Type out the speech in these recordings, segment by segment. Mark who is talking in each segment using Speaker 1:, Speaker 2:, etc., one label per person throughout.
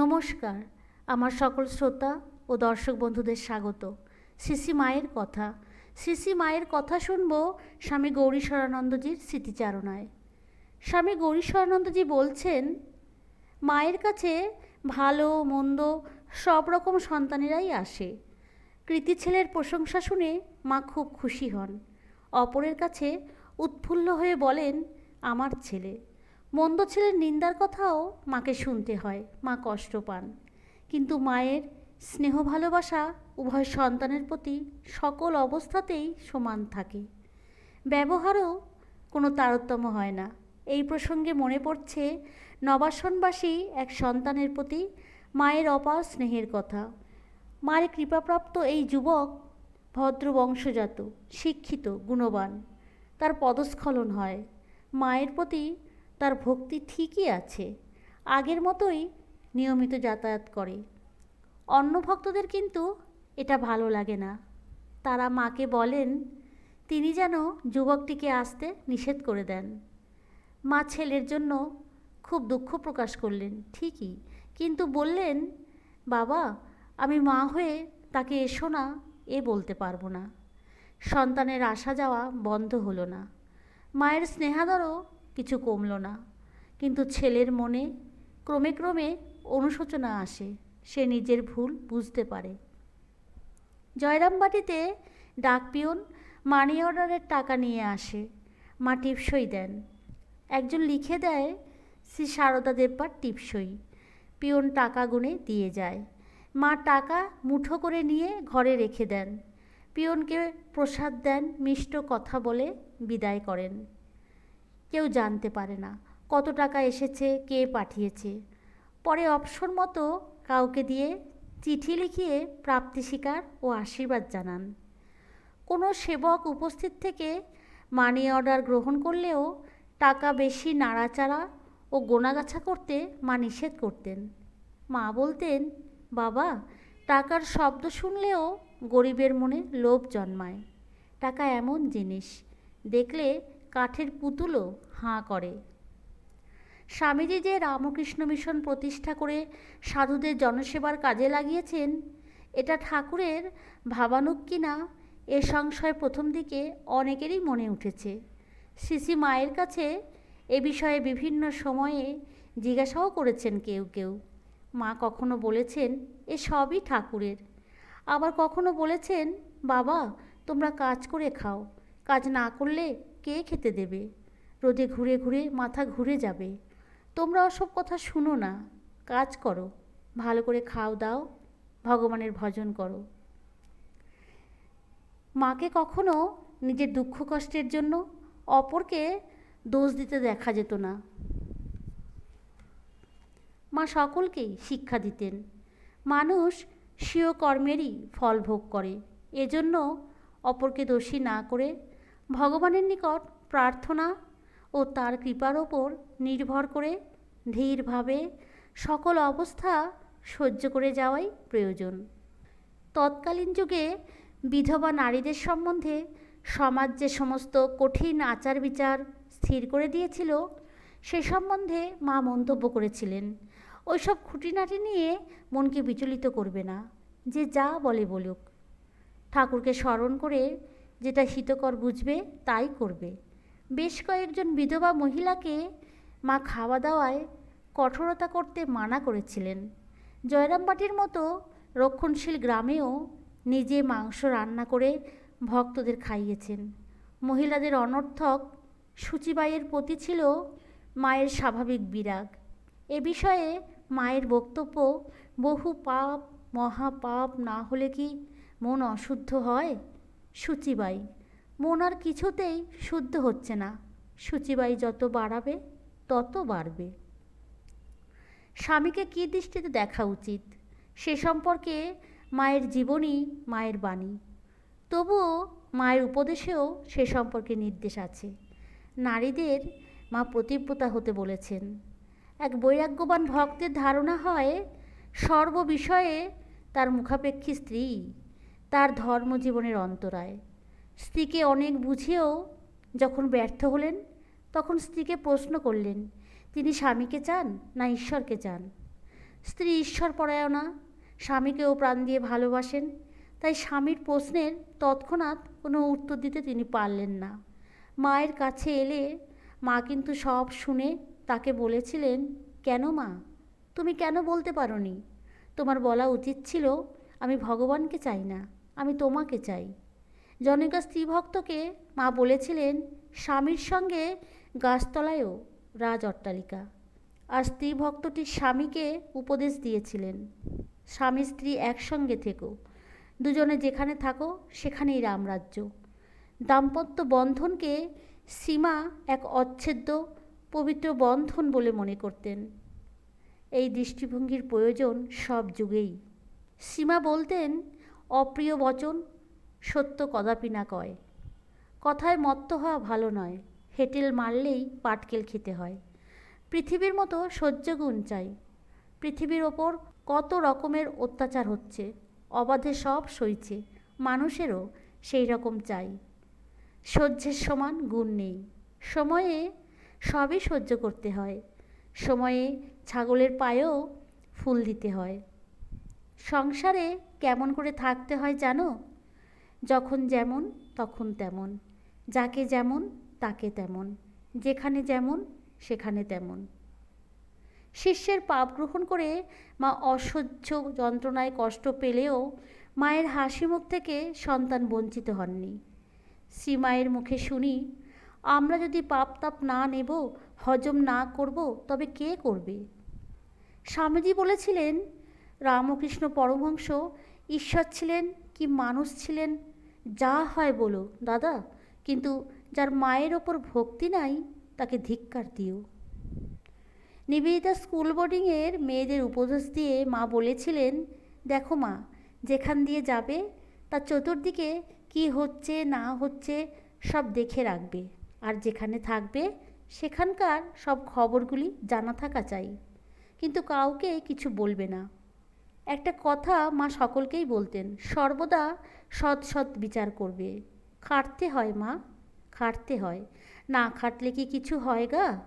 Speaker 1: নমস্কার, আমার সকল শ্রোতা ও দর্শক বন্ধুদের স্বাগত। শ্রী মায়ের কথা। শ্রী মায়ের কথা শুনব স্বামী গৌরীশ্বরানন্দজির স্মৃতিচারণায়। স্বামী গৌরীশ্বরানন্দজি বলছেন, মায়ের কাছে ভালো, মন্দ সব রকম সন্তানেরাই আসে। কৃতি ছেলের প্রশংসা শুনে মা খুব খুশি হন। অপরের কাছে উৎফুল্ল হয়ে বলেন, আমার ছেলে মন্দ ছেলের নিন্দার কথাও মাকে শুনতে হয়, মা কষ্ট পান। কিন্তু মায়ের স্নেহ ভালোবাসা উভয় সন্তানের প্রতি সকল অবস্থাতেই সমান থাকে। ব্যবহারও কোনো তারতম্য হয় না। এই প্রসঙ্গে মনে পড়ছে, নবাসনবাসী এক সন্তানের প্রতি মায়ের অপার স্নেহের কথা। মায়ের কৃপাপ্রাপ্ত এই যুবক ভদ্র বংশজাত, শিক্ষিত, গুণবান। তার পদস্খলন হয়। মায়ের প্রতি তার ভক্তি ঠিকই আছে। আগের মতোই নিয়মিত যাতায়াত করে। অন্য ভক্তদের কিন্তু এটা ভালো লাগে না। তারা মাকে বলেন, তিনি যেন যুবকটিকে আসতে নিষেধ করে দেন। মা ছেলের জন্য খুব দুঃখ প্রকাশ করলেন, ঠিকই। কিন্তু বললেন, বাবা, আমি মা হয়ে তাকে এসো না, এ বলতে পারব না। সন্তানের আসা যাওয়া বন্ধ হলো না। মায়ের স্নেহাদরও কিছু কমল না। কিন্তু ছেলের মনে ক্রমে ক্রমে অনুশোচনা আসে, সে নিজের ভুল বুঝতে পারে। জয়রামবাটিতে ডাকপিয়ন মানি অর্ডারের টাকা নিয়ে আসে, মা টিপসই দেন। একজন লিখে দেয়, শ্রী সারদা দেববার টিপসই। পিয়ন টাকা গুনে দিয়ে যায়। মা টাকা মুঠো করে নিয়ে ঘরে রেখে দেন। পিয়নকে প্রসাদ দেন, মিষ্ট কথা বলে বিদায় করেন। কেউ জানতে পারে না কত টাকা এসেছে, কে পাঠিয়েছে। পরে অপসর মতো কাউকে দিয়ে চিঠি লিখিয়ে প্রাপ্তি স্বীকার ও আশীর্বাদ জানান। কোনো সেবক উপস্থিত থেকে মানি অর্ডার গ্রহণ করলেও টাকা বেশি নাড়াচাড়া ও গোনাগাছা করতে মা নিষেধ করতেন। মা বলতেন, বাবা, টাকার শব্দ শুনলেও গরিবের মনে লোভ জন্মায়। টাকা এমন জিনিস, দেখলে কাঠের পুতুলও হাঁ করে। স্বামীজি যে রামকৃষ্ণ মিশন প্রতিষ্ঠা করে সাধুদের জনসেবার কাজে লাগিয়েছেন, এটা ঠাকুরের ভাবানুক কিনা এ সংশয় প্রথম দিকে অনেকেরই মনে উঠেছে। শ্রী মায়ের কাছে এ বিষয়ে বিভিন্ন সময়ে জিজ্ঞাসাও করেছেন কেউ কেউ। মা কখনো বলেছেন, এ সবই ঠাকুরের। আবার কখনো বলেছেন, বাবা, তোমরা কাজ করে খাও। কাজ না করলে কে খেতে দেবে? রোদে ঘুরে ঘুরে মাথা ঘুরে যাবে। তোমরা ওসব কথা শুনো না। কাজ করো। ভালো করে খাও দাও। ভগবানের ভজন করো। মাকে কখনো নিজের দুঃখ কষ্টের জন্য অপরকে দোষ দিতে দেখা যেত না। মা সকলকেই শিক্ষা দিতেন। মানুষ স্বীয় কর্মেরই ফল ভোগ করে। এজন্য অপরকে দোষী না করে ভগবানের নিকট প্রার্থনা ও তার কৃপার ওপর নির্ভর করে ধীরভাবে সকল অবস্থা সহ্য করে যাওয়াই প্রয়োজন। তৎকালীন যুগে বিধবা নারীদের সম্বন্ধে সমাজ যে সমস্ত কঠিন আচার বিচার স্থির করে দিয়েছিল, সে সম্বন্ধে মা মন্তব্য করেছিলেন। ওইসব খুঁটিনাটি নিয়ে মনকে বিচলিত করবে না, যে যা বলে বলুক। ঠাকুরকে স্মরণ করে যেটা হিতকর বুঝবে, তাই করবে। বেশ কয়েকজন বিধবা মহিলাকে মা খাওয়া দাওয়ায় কঠোরতা করতে মানা করেছিলেন। জয়রামবাটির মতো রক্ষণশীল গ্রামেও নিজে মাংস রান্না করে ভক্তদের খাইয়েছেন। মহিলাদের অনর্থক সূচিবাইয়ের প্রতি ছিল মায়ের স্বাভাবিক বিরাগ। এ বিষয়ে মায়ের বক্তব্য, বহু পাপ, মহাপাপ না হলে কি মন অশুদ্ধ হয়? সূচিবাই। মন আর কিছুতেই শুদ্ধ হচ্ছে না। সূচিবাই যত বাড়াবে, তত বাড়বে। স্বামীকে কী দৃষ্টিতে দেখা উচিত? সে সম্পর্কে মায়ের জীবনী মায়ের বাণী। তবুও মায়ের উপদেশেও সে সম্পর্কে নির্দেশ আছে। নারীদের মা প্রতিব্রতা হতে বলেছেন। এক বৈরাগ্যবান ভক্তের ধারণা হয় সর্ব বিষয়ে তার মুখাপেক্ষী স্ত্রী। তার ধর্মজীবনের অন্তরায়। স্ত্রীকে অনেক বুঝিয়েও যখন ব্যর্থ হলেন, তখন স্ত্রীকে প্রশ্ন করলেন, তিনি স্বামীকে চান না ঈশ্বরকে চান? স্ত্রী ঈশ্বর পরায়ণা স্বামীকেও প্রাণ দিয়ে ভালোবাসেন, তাই স্বামীর প্রশ্নের তৎক্ষণাৎ কোনো উত্তর দিতে তিনি পারলেন না। মায়ের কাছে এলে মা কিন্তু সব শুনে তাকে বলেছিলেন, কেন মা? তুমি কেন বলতে পারোনি? তোমার বলা উচিত ছিল, আমি ভগবানকে চাই না। আমি তোমাকে চাই। জনৈকা স্ত্রীভক্তকে মা বলেছিলেন, স্বামীর সঙ্গে গাছতলায়ও রাজ অট্টালিকা। আর স্ত্রী ভক্তটি স্বামীকে উপদেশ দিয়েছিলেন, স্বামী স্ত্রী একসঙ্গে থেকো, দুজনে যেখানে থাকো সেখানেই রামরাজ্য। দাম্পত্য বন্ধনকে সীমা এক অচ্ছেদ্য, পবিত্র বন্ধন বলে মনে করতেন। এই দৃষ্টিভঙ্গির প্রয়োজন সব যুগেই। সীমা বলতেন অপ্রিয় বচন, সত্য কদাপি না কয়। কথায় মত্ত হওয়া ভালো নয়, হেটেল মারলেই পাটকেল খেতে হয়। পৃথিবীর মতো সহ্যগুণ চাই। পৃথিবীর ওপর কত রকমের অত্যাচার হচ্ছে, অবাধে সব সইছে, মানুষেরও সেই রকম চাই। সহ্যের সমান গুণ নেই। সময়ে সবই সহ্য করতে হয়। সময়ে ছাগলের পায়েও ফুল দিতে হয়। সংসারে কেমন করে থাকতে হয় জানো? যখন যেমন, তখন তেমন। যাকে যেমন, তাকে তেমন। যেখানে যেমন, সেখানে তেমন। শিষ্যের পাপ গ্রহণ করে মা অসহ্য যন্ত্রণায় কষ্ট পেলেও মায়ের হাসি মুখ থেকে সন্তান বঞ্চিত হননি। শ্রীমায়ের মুখে শুনি, আমরা যদি পাপ তাপ না নেব, হজম না করব, তবে কে করবে? স্বামীজি বলেছিলেন রামকৃষ্ণ পরমহংস, ঈশ্বর ছিলেন কি মানুষ ছিলেন? যা হয় বলো, দাদা। কিন্তু যার মায়ের ওপর ভক্তি নাই, তাকে ধিক্কার দিও। নিবেদিতা স্কুল বোর্ডিংয়ের মেয়েদের উপদেশ দিয়ে মা বলেছিলেন, দেখো মা, যেখান দিয়ে যাবে তার চতুর্দিকে কি হচ্ছে, না হচ্ছে, সব দেখে রাখবে। আর যেখানে থাকবে, সেখানকার সব খবরগুলি জানা থাকা চাই। কিন্তু কাউকে কিছু বলবে না। একটা কথা মা সকলকেই বলতেন, সর্বদা সৎ সৎ বিচার করবে। খাটতে হয় মা, খাটতে হয়। না খাটলে কি কিছু হয় গা?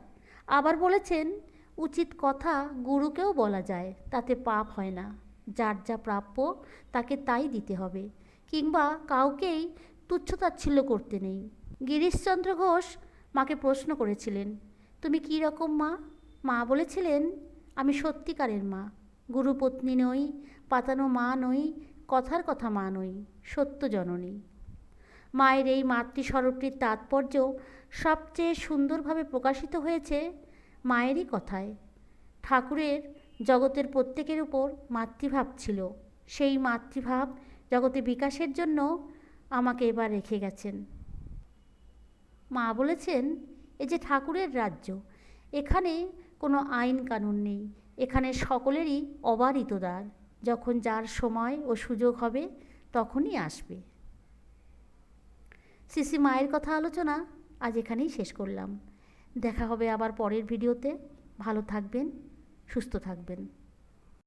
Speaker 1: আবার বলেছেন, উচিত কথা গুরুকেও বলা যায়, তাতে পাপ হয় না। যার যা প্রাপ্য, তাকে তাই দিতে হবে। কিংবা কাউকেই তুচ্ছতাচ্ছিল্য করতে নেই। গিরিশচন্দ্র ঘোষ মাকে প্রশ্ন করেছিলেন, তুমি কী রকম মা? মা বলেছিলেন, আমি সত্যিকারের মা। গুরুপত্নী নই, পাতানো মা নই, কথার কথা মা নই, সত্য জননী। মায়ের এই মাতৃস্বরূপটির তাৎপর্য সবচেয়ে সুন্দরভাবে প্রকাশিত হয়েছে মায়েরই কথায়। ঠাকুরের জগতের প্রত্যেকের উপর মাতৃভাব ছিল। সেই মাতৃভাব জগতে বিকাশের জন্য আমাকে এবার রেখে গেছেন। মা বলেছেন, এ যে ঠাকুরের রাজ্য, এখানে কোনো আইন কানুন নেই। এখানে সকলেরই অবারিত দ্বার। যখন যার সময় ও সুযোগ হবে, তখনই আসবে। সিসি মায়ের কথা আলোচনা আজ এখানেই শেষ করলাম। দেখা হবে আবার পরের ভিডিওতে। ভালো থাকবেন, সুস্থ থাকবেন।